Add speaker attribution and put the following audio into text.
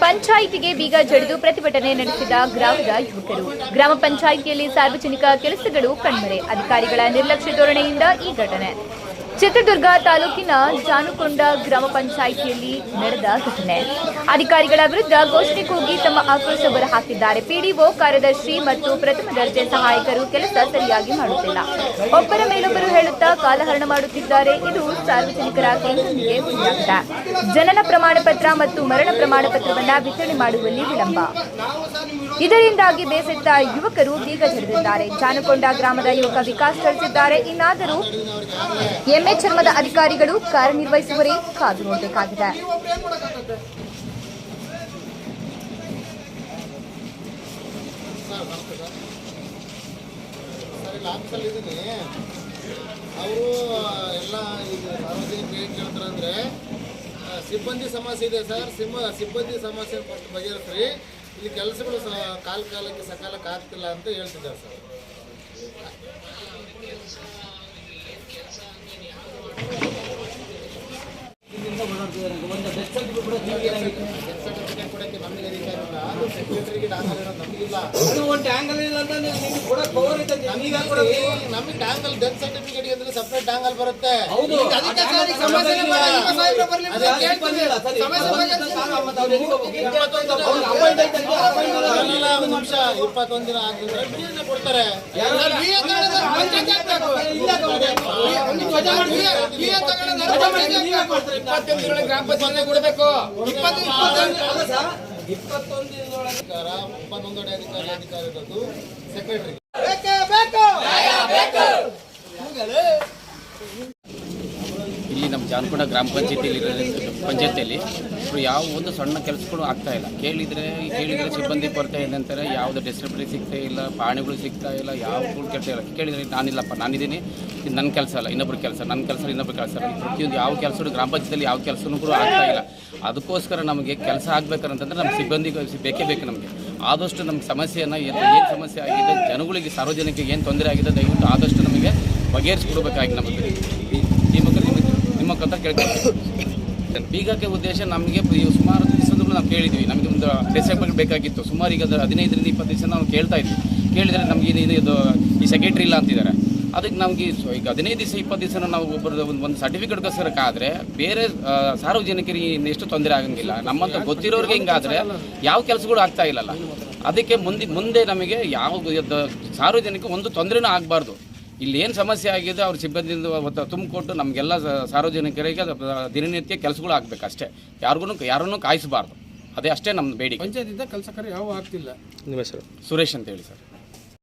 Speaker 1: ಪಂಚಾಯಿತಿಗೆ ಬೀಗ ಜಡಿದು ಪ್ರತಿಭಟನೆ ನಡೆಸಿದ ಗ್ರಾಮದ ಯುವಕರು. ಗ್ರಾಮ ಪಂಚಾಯಿತಿಯಲ್ಲಿ ಸಾರ್ವಜನಿಕ ಕೆಲಸಗಳು ಕಣ್ಮರೆ. ಅಧಿಕಾರಿಗಳ ನಿರ್ಲಕ್ಷ್ಯ ಧೋರಣೆಯಿಂದ ಈ ಘಟನೆ. ಚಿತ್ರದುರ್ಗ ತಾಲೂಕಿನ ಜಾನುಕೊಂಡ ಗ್ರಾಮ ಪಂಚಾಯಿತಿಯಲ್ಲಿ ನಡೆದ ಘಟನೆ. ಅಧಿಕಾರಿಗಳ ವಿರುದ್ಧ ಘೋಷಣೆ ಕೂಗಿ ತಮ್ಮ ಆಕ್ರೋಶ ಹೊರಹಾಕಿದ್ದಾರೆ. ಪಿಡಿಒ ಕಾರ್ಯದರ್ಶಿ ಮತ್ತು ಪ್ರಥಮ ದರ್ಜೆ ಸಹಾಯಕರು ಕೆಲಸ ಸರಿಯಾಗಿ ಮಾಡುತ್ತಿಲ್ಲ. ಒಬ್ಬರ ಮೇಲೊಬ್ಬರು ಹೇಳುತ್ತಾ ಕಾಲಹರಣ ಮಾಡುತ್ತಿದ್ದಾರೆ. ಇದು ಸಾರ್ವಜನಿಕರ ಕೆಂಗಣ್ಣಿಗೆ ಗುರಿಯಾಗಿದೆ. ಜನನ ಪ್ರಮಾಣ ಪತ್ರ ಮತ್ತು ಮರಣ ಪ್ರಮಾಣ ಪತ್ರವನ್ನ ವಿತರಣೆ ಮಾಡುವಲ್ಲಿ ವಿಳಂಬ. ಇದರಿಂದಾಗಿ ಬೇಸತ್ತ ಯುವಕರು ಬೀಗ ಜರಿದಿದ್ದಾರೆ ಜಾನುಕೊಂಡ ಗ್ರಾಮದ ಯುವಕ ವಿಕಾಸ್ ತಿಳಿಸಿದ್ದಾರೆ. ಇನ್ನಾದರೂ ಎಮ್ಮೆ ಚರ್ಮದ ಅಧಿಕಾರಿಗಳು ಕಾರ್ಯನಿರ್ವಹಿಸುವರೇ ಕಾದು ನೋಡಬೇಕಾಗಿದೆ.
Speaker 2: ಅವರು, ಎಲ್ಲ ಇದು ಸಾರ್ವಜನಿಕ ಏನು ಕೇಳ್ತಾರೆ ಅಂದರೆ ಸಿಬ್ಬಂದಿ ಸಮಸ್ಯೆ ಇದೆ ಸರ್. ಸಿಮ್ಮ ಸಿಬ್ಬಂದಿ ಸಮಸ್ಯೆ ಫಸ್ಟ್ ಬಗೆಹರಿಸ್ರಿ. ಇಲ್ಲಿ ಕೆಲಸಗಳು ಸ ಕಾಲ ಕಾಲಕ್ಕೆ ಸಕಾಲಕ್ಕೆ ಆಗ್ತಿಲ್ಲ ಅಂತ ಹೇಳ್ತಿದ್ದಾರೆ ಸರ್ ಸರ್ಟಿಫಿಕೇಟ್ ಕೊಡೋಕ್ಕೆ ನಮಗೆ ಅಧಿಕಾರ ಇಲ್ಲ ಅದು ಸೆಕ್ರೆಟರಿಗೆ ಡಾಂಗಲ್ ಇರೋದು ನಮಗಿಲ್ಲ
Speaker 3: ಒಂದು ಆಂಗಲ್ ಇಲ್ಲ ಅಂತ ನಿಮ್ಗೆ ಪವರ್ ಐತೆ
Speaker 2: ನಮಗೆ ನಮಗೆ ಡಾಂಗಲ್ ಡೆತ್ ಸರ್ಟಿಫಿಕೇಟ್ ಅಂದ್ರೆ ಸಪ್ರೇಟ್ ಡಾಂಗಲ್ ಬರುತ್ತೆ.
Speaker 3: ಹೌದು.
Speaker 2: ಅದಕ್ಕೆ ಅಲ್ಲ, ಒಂದು ನಿಮಿಷ ಇಪ್ಪತ್ತೊಂದು ದಿನ ಆಗಿದ್ರೆ ಬಿಡಿಯನ್ನ ಕೊಡ್ತಾರೆ.
Speaker 3: ಇಪ್ಪತ್ತೊಂದು ದಿನದೊಳಗೆ
Speaker 2: ಅಧಿಕಾರ ಒಬ್ಬನೊಂದೊಡೆ ಅಧಿಕಾರಿ ಅಧಿಕಾರ ಇರೋದು ಸೆಕ್ರೆಟರಿ
Speaker 4: ಇಲ್ಲಿ ನಮ್ಮ ಜಾನಕೊಂಡ ಗ್ರಾಮ ಪಂಚಾಯತಿಯಲ್ಲಿ ಪಂಚಾಯತಿಯಲ್ಲಿ ಯಾವ ಒಂದು ಸಣ್ಣ ಕೆಲಸಗಳು ಆಗ್ತಾ ಇಲ್ಲ. ಕೇಳಿದರೆ ಕೇಳಿದರೆ ಸಿಬ್ಬಂದಿ ಕೊರತೆ ಏನಂತಾರೆ, ಯಾವುದು ಡಿಸ್ಟ್ರಿಬ್ಯೂಟರಿ ಸಿಗ್ತಾ ಇಲ್ಲ ಪ್ರಾಣಿಗಳು ಸಿಗ್ತಾ ಇಲ್ಲ, ಯಾವ ಕೆಲಸ ಇಲ್ಲ. ಕೇಳಿದರೆ, ನಾನಿಲ್ಲಪ್ಪ, ನಾನಿದ್ದೀನಿ, ಇದು ನನ್ನ ಕೆಲಸ ಅಲ್ಲ, ಇನ್ನೊಬ್ರ ಕೆಲಸ, ನನ್ನ ಕೆಲಸ ಇನ್ನೊಬ್ರ ಕೆಲಸ ಪ್ರತಿಯೊಂದು ಯಾವ ಕೆಲಸ ಗ್ರಾಮ ಪಂಚಾಯತಿಯಲ್ಲಿ ಯಾವ ಕೆಲಸನೂ ಕೂಡ ಆಗ್ತಾ ಇಲ್ಲ. ಅದಕ್ಕೋಸ್ಕರ ನಮಗೆ ಕೆಲಸ ಆಗಬೇಕಂತಂದ್ರೆ ನಮ್ಮ ಸಿಬ್ಬಂದಿ ಬೇಕೇ ಬೇಕು ನಮಗೆ. ಆದಷ್ಟು ನಮ್ಗೆ ಸಮಸ್ಯೆಯನ್ನು ಏನು ಸಮಸ್ಯೆ ಆಗಿದೆ, ಜನಗಳಿಗೆ, ಸಾರ್ವಜನಿಕರಿಗೆ ಏನು ತೊಂದರೆ ಆಗಿದೆ, ದಯವಿಟ್ಟು ಆದಷ್ಟು ನಮಗೆ ಬಗೆಹರಿಸ್ಕೊಡ್ಬೇಕಾಗಿ ನಮಗೆ ಈ ಈ ಮುಖ ಅಂತ ನಿಮ್ಮ ಕೇಳ್ಕೊಳ್ತೀವಿ ಬೀಗಕ್ಕೆ ಉದ್ದೇಶ ನಮಗೆ ಸುಮಾರು ದಿವಸದಲ್ಲೂ ನಾವು ಕೇಳಿದ್ವಿ. ನಮಗೆ ಒಂದು ಡಿಸೆಂಬರ್ ಬೇಕಾಗಿತ್ತು. ಸುಮಾರು ಈಗ ಹದಿನೈದರಿಂದ ಇಪ್ಪತ್ತು ದಿವಸ ನಾವು ಕೇಳ್ತಾ ಇದ್ವಿ. ಕೇಳಿದರೆ ನಮಗೆ ಇದು ಇದು ಈ ಸೆಕ್ರೆಟ್ರಿ ಇಲ್ಲ ಅಂತಿದ್ದಾರೆ. ಅದಕ್ಕೆ ನಮಗೆ ಈಗ ಹದಿನೈದು ದಿವಸ, ಇಪ್ಪತ್ತು ದಿವಸ ನಾವು ಒಬ್ಬರದ್ದು ಒಂದು ಒಂದು ಸರ್ಟಿಫಿಕೇಟ್ಗೋಸ್ಕರಕ್ಕಾದರೆ ಬೇರೆ ಸಾರ್ವಜನಿಕರಿಗೆ ಎಷ್ಟು ತೊಂದರೆ ಆಗಂಗಿಲ್ಲ. ನಮ್ಮಂತ ಗೊತ್ತಿರೋರಿಗೆ ಹಿಂಗಾದರೆ ಯಾವ ಕೆಲಸಗಳು ಆಗ್ತಾ ಇಲ್ಲಲ್ಲ. ಅದಕ್ಕೆ ಮುಂದೆ ಮುಂದೆ ನಮಗೆ ಯಾವ ಸಾರ್ವಜನಿಕ ಒಂದು ತೊಂದರೆನೂ ಆಗಬಾರ್ದು. ಇಲ್ಲಿ ಏನು ಸಮಸ್ಯೆ ಆಗಿದೆ ಅವ್ರ ಸಿಬ್ಬಂದಿಯಿಂದ ಒತ್ತ ತುಂಬಿಕೊಟ್ಟು ನಮಗೆಲ್ಲ ಸಾರ್ವಜನಿಕರಿಗೆ ಅದು ದಿನನಿತ್ಯ ಕೆಲಸಗಳು ಆಗಬೇಕು ಅಷ್ಟೇ. ಯಾರಿಗೂ ಯಾರನ್ನೂ ಕಾಯಿಸಬಾರ್ದು. ಅದೇ ಅಷ್ಟೇ ನಮ್ಮ ಬೇಡಿಕೆ.
Speaker 3: ಪಂಚಾಯತಿಂದ ಕೆಲಸ ಕಾರ್ಯ ಯಾವ ಆಗ್ತಿಲ್ಲ. ನಿಮ್ಮ ಹೆಸರು?
Speaker 4: ಸುರೇಶ್ ಅಂತ ಹೇಳಿ ಸರ್.